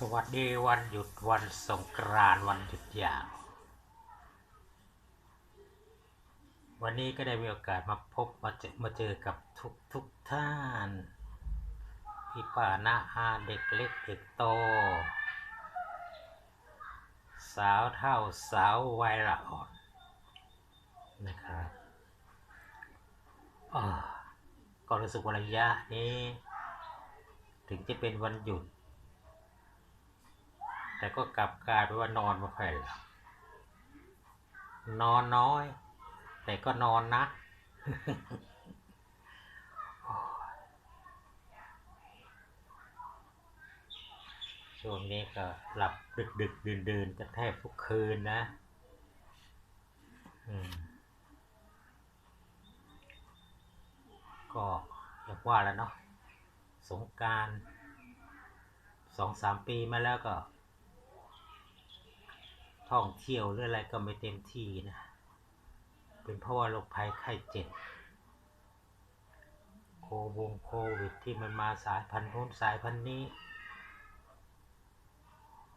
สวัสดีวันหยุดวันสงกรานต์วันหยุดยาว วันนี้ก็ได้มีโอกาสมาพบมาเจอมาเจอกับทุกทุกท่าน พี่ป้าน้าอาเด็กเล็กเด็กโต สาวเท่าสาววัยละอ่อนนะครับอาก็รู้สึกว่าระยะนี้ ถึงจะเป็นวันหยุด แต่ก็กลับกลายเป็นว่านอนไม่ค่อยหลับนอนน้อย แต่ก็นอนนะ ช่วงนี้ก็หลับดึกดึกดื่นดื่นกันแทบทุกคืนนะก็อย่างว่าแล้วเนาะสงการสองสามปีมาแล้วก็ ท่องเที่ยวหรืออะไรก็ไม่เต็มที่นะเป็นเพราะว่าโรคภัยไข้เจ็บโควงโควิดที่มันมาสายพันธุ์นู้นสายพันธุ์นี้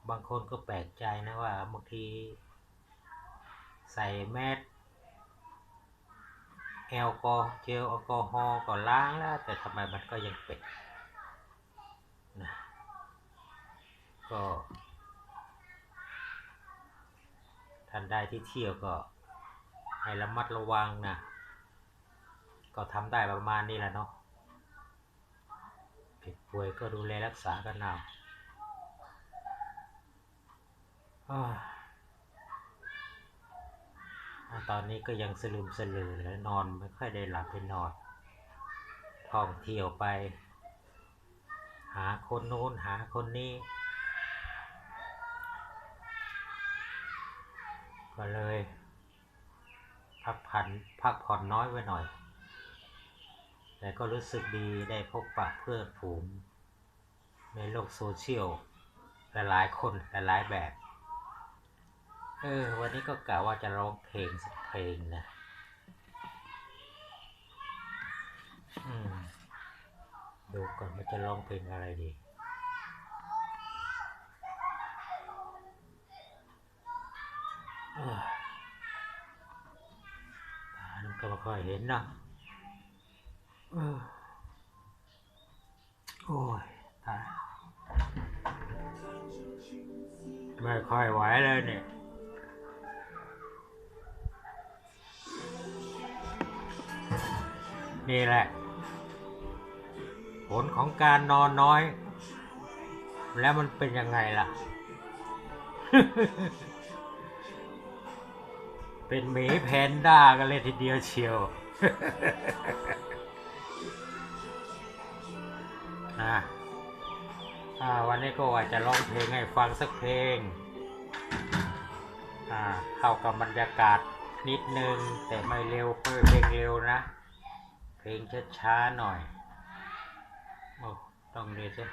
บางคนก็แปลกใจนะว่าบางทีใส่แมสแอลกอฮอล์เจลแอลกอฮอล์ก็ล้างแล้ว แต่ทำไมมันก็ยังเป็นนะก็ ท่านใดที่เที่ยวก็ ให้ระมัดระวังนะ ก็ทำได้ประมาณนี้แหละเนาะเจ็บป่วยก็ดูแลรักษากันเอาอ้าวอ่าตอนนี้ก็ยังสลืมสลือและนอนไม่ค่อยได้หลับได้นอน ท่องเที่ยวไป หาคนโน้นหาคนนี้ ก็เลย พักผ่อนพักผ่อนน้อยไว้หน่อย แต่ก็รู้สึกดีได้พบปะเพื่อนฝูงในโลกโซเชียลหลายๆคนหลายๆแบบ เออ วันนี้ก็กะว่าจะร้องเพลงสักเพลงนะดูก่อนว่าจะร้องเพลงอะไรดี เอ้ย ตาก็ไม่ค่อยเห็นนะโอ้ยตายไม่ค่อยไหวเลยเนี่ยนี่แหละ ผลของการนอนน้อย แล้วมันเป็นยังไงล่ะ เป็นหมีแพนด้ากันเลยทีเดียวเชียวนะวันนี้ก็ว่าจะร้องเพลงให้ฟังสักเพลง เข้ากับบรรยากาศนิดนึง แต่ไม่เร็วเพเพลงเร็วนะ เพลงช้าๆหน่อย โอ้ ต้องเรียนสิ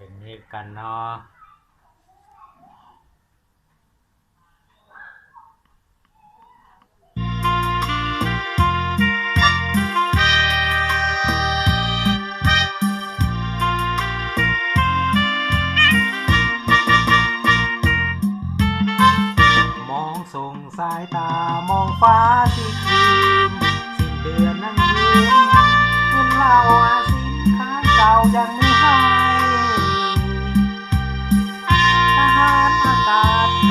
เอ้ยเพลงนี้กันเนาะมองส่งสายตามองฟ้าที่คืนสิ้นเดือนนั่งยืนเงินเหล่าอาสินค้าเก่ายังไม่ห้ท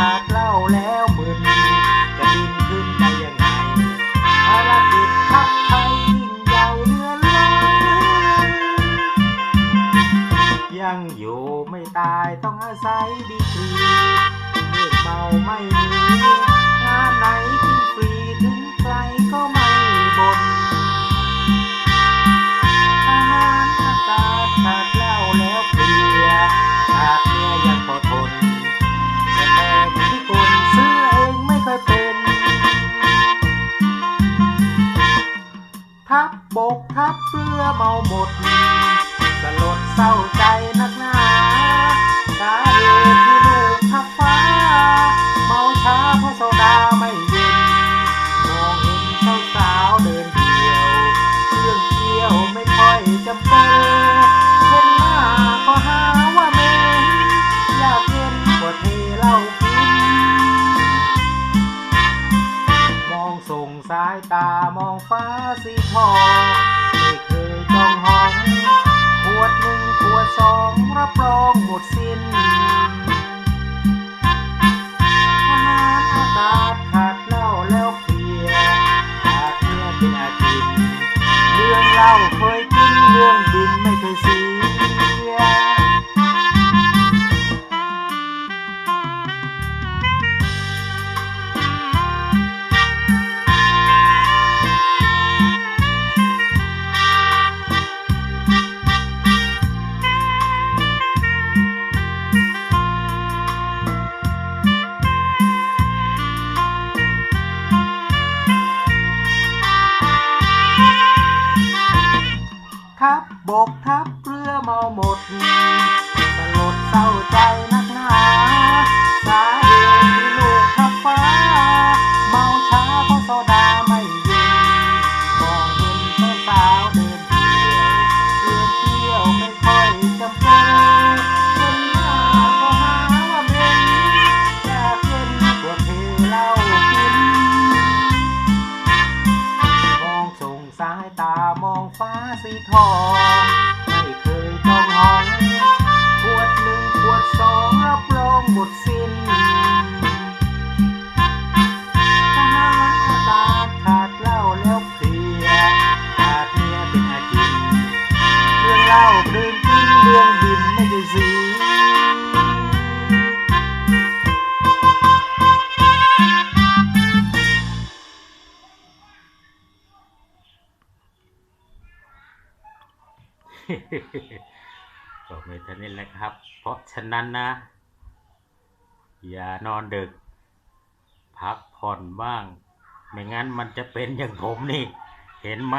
ขาดเหล้าแล้วมึนจะบินขึ้นได้ยังไงภารกิจขับไทยยิ่งใหญ่เรือล้นยังอยู่ไม่ตายต้องอาศัยดีกรีเมื่อเมาไม่มีงานไหนกินฟรีถึงใครก็ไม่บ่น สุด สลดเศร้าใจนักหนาสาเหตุที่ลูกทักฟ้า เมาช้าเพราะโซดาไม่เย็น มองเห็นสาวสาวเดินเที่ยวเรื่องเที่ยวไม่ค่อยจะเป็นเห็นหน้าก็หาว่าเมนอยากเย็นกว่เทเล่ากิน มองส่งสายตามองฟ้าสีทอง รับรองหมดสิ้นทหารอากาศขาดเหล้าแล้วเพลียขาดเมียเป็นอาทิตย์เรื่องเล่าเคยกินเรื่องบินไม่เคยเสีย ทับบกทับเรือเมาหมดสลดเศร้าใจนักหนาสา ก็ไม่ทันนี้แหละครับ เพราะฉะนั้นนะ อย่านอนดึก พักผ่อนบ้าง ไม่งั้นมันจะเป็นอย่างผมนี่ เห็นไหม